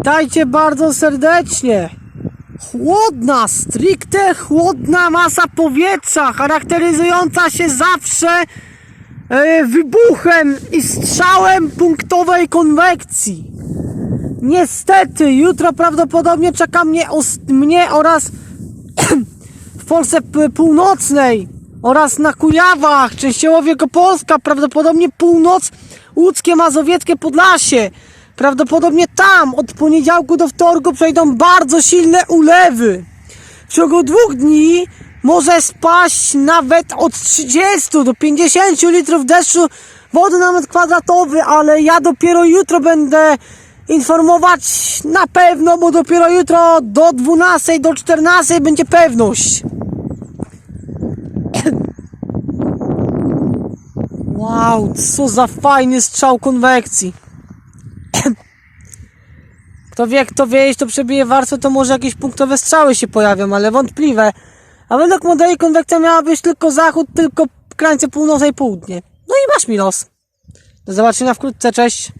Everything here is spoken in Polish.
Witajcie bardzo serdecznie. Chłodna, stricte chłodna masa powietrza, charakteryzująca się zawsze e, wybuchem i strzałem punktowej konwekcji. Niestety, jutro prawdopodobnie czeka mnie, mnie oraz w Polsce Północnej oraz na Kujawach, częściowo Wielkopolska, prawdopodobnie północ, łódzkie, mazowieckie Podlasie. Prawdopodobnie tam od poniedziałku do wtorku przejdą bardzo silne ulewy. W ciągu dwóch dni może spaść nawet od 30 do 50 litrów deszczu wody na metr kwadratowy, ale ja dopiero jutro będę informować na pewno, bo dopiero jutro do 12 do 14 będzie pewność. Wow, co za fajny strzał konwekcji. Kto wie, kto wie, jeśli to przebije warstwę, to może jakieś punktowe strzały się pojawią, ale wątpliwe. A według modeli konwekcja miała być tylko zachód, tylko krańce północy i południe. No i masz mi los. Do zobaczenia wkrótce, cześć.